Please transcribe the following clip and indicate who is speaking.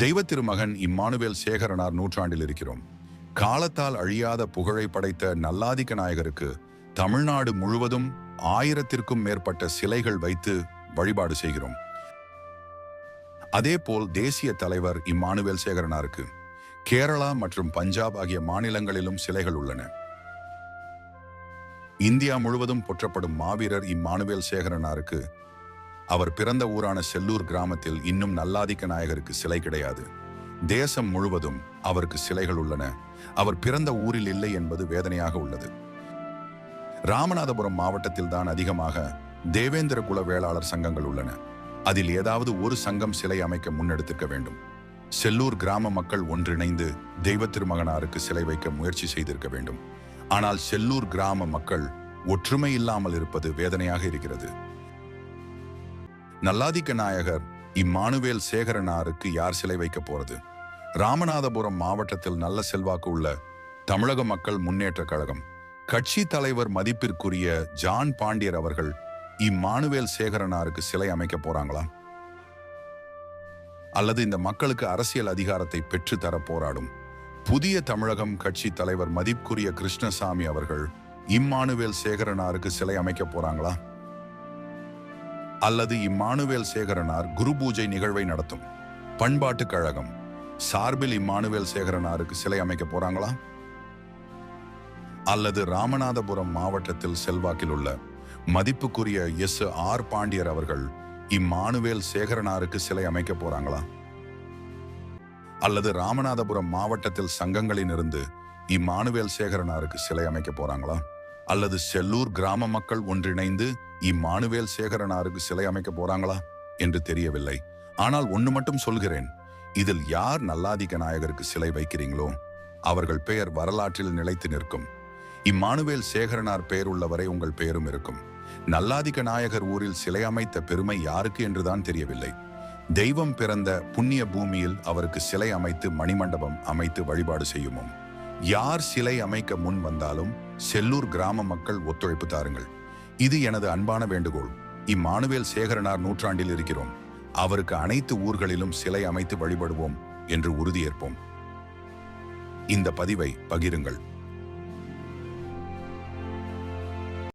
Speaker 1: தெய்வ திருமகன் இம்மானுவேல் சேகரனார் நூற்றாண்டில் இருக்கிறோம். காலத்தால் அழியாத புகழை படைத்த நல்லாதிக்க நாயகருக்கு தமிழ்நாடு முழுவதும் ஆயிரத்திற்கும் மேற்பட்ட சிலைகள் வைத்து வழிபாடு செய்கிறோம். அதேபோல் தேசிய தலைவர் இம்மானுவேல் சேகரனாருக்கு கேரளா மற்றும் பஞ்சாப் ஆகிய மாநிலங்களிலும் சிலைகள் உள்ளன. இந்தியா முழுவதும் போற்றப்படும் மாவீரர் இம்மானுவேல் சேகரனாருக்கு அவர் பிறந்த ஊரான செல்லூர் கிராமத்தில் இன்னும் நல்லாதிக்க நாயகருக்கு சிலை கிடையாது. தேசம் முழுவதும் அவருக்கு சிலைகள் உள்ளன. அவர் பிறந்த ஊரில் இல்லை என்பது வேதனையாக உள்ளது. ராமநாதபுரம் மாவட்டத்தில் தான் அதிகமாக தேவேந்திர குல வேளாளர் சங்கங்கள் உள்ளன. அதில் ஏதாவது ஒரு சங்கம் சிலை அமைக்க முன்னெடுத்திருக்க வேண்டும். செல்லூர் கிராம மக்கள் ஒன்றிணைந்து தெய்வ திருமகனாருக்கு சிலை வைக்க முயற்சி செய்திருக்க வேண்டும். ஆனால் செல்லூர் கிராம மக்கள் ஒற்றுமை இல்லாமல் இருப்பது வேதனையாக இருக்கிறது. நல்லாதிக்க நாயகர் இம்மானுவேல் சேகரனாருக்கு யார் சிலை வைக்க போறது? ராமநாதபுரம் மாவட்டத்தில் நல்ல செல்வாக்கு உள்ள தமிழக மக்கள் முன்னேற்ற கழகம். கட்சி தலைவர் மதிப்பிற்குரிய ஜான் பாண்டியர் அவர்கள் இம்மானுவேல் சேகரனாருக்கு சிலை அமைக்க போறாங்களா? அல்லது இந்த மக்களுக்கு அரசியல் அதிகாரத்தை பெற்று தர போராடும் புதிய தமிழகம் கட்சி தலைவர் மதிப்புக்குரிய கிருஷ்ணசாமி அவர்கள் இம்மானுவேல் சேகரனாருக்கு சிலை அமைக்க போறாங்களா? அல்லது இம்மானுவேல் சேகரனார் குரு பூஜை நிகழ்வை நடத்தும். பண்பாட்டு கழகம். சார்பில் இம்மானுவேல் சேகரனாருக்கு சிலை அமைக்க போறாங்களா? அல்லது ராமநாதபுரம் மாவட்டத்தில் செல்வாக்கில் உள்ள மதிப்புக்குரிய எஸ். ஆர். பாண்டியர் அவர்கள் இம்மானுவேல் சேகரனாருக்கு சிலை அமைக்க போறாங்களா? அல்லது ராமநாதபுரம் மாவட்டத்தில் சங்கங்களில் இருந்து இம்மானுவேல் சேகரனாருக்கு சிலை அமைக்க போறாங்களா? அல்லது செல்லூர் கிராம மக்கள் ஒன்றிணைந்து இம்மானுவேல் சேகரனாருக்கு சிலை அமைக்க போறாங்களா என்று தெரியவில்லை. ஆனால் ஒண்ணு மட்டும் சொல்கிறேன். இதில் யார் நல்லாதிக்க நாயகருக்கு சிலை வைக்கிறீங்களோ அவர்கள் பெயர் வரலாற்றில் நிலைத்து நிற்கும். இம்மானுவேல் சேகரனார் பெயர் உள்ளவரை உங்கள் பெயரும் இருக்கும். நல்லாதிக்க நாயகர் ஊரில் சிலை அமைத்த பெருமை யாருக்கு என்றுதான் தெரியவில்லை. தெய்வம் பிறந்த புண்ணிய பூமியில் அவருக்கு சிலை அமைத்து மணிமண்டபம் அமைத்து வழிபாடு செய்யுமோ? யார் சிலை அமைக்க முன் வந்தாலும் செல்லூர் கிராம மக்கள் ஒத்துழைப்பு தாருங்கள். இது எனது அன்பான வேண்டுகோள். இம்மானுவேல் சேகரனார் நூற்றாண்டில் இருக்கிறோம். அவருக்கு அனைத்து ஊர்களிலும் சிலை அமைத்து வழிபடுவோம் என்று உறுதியேற்போம். இந்த பதிவை பகிருங்கள்.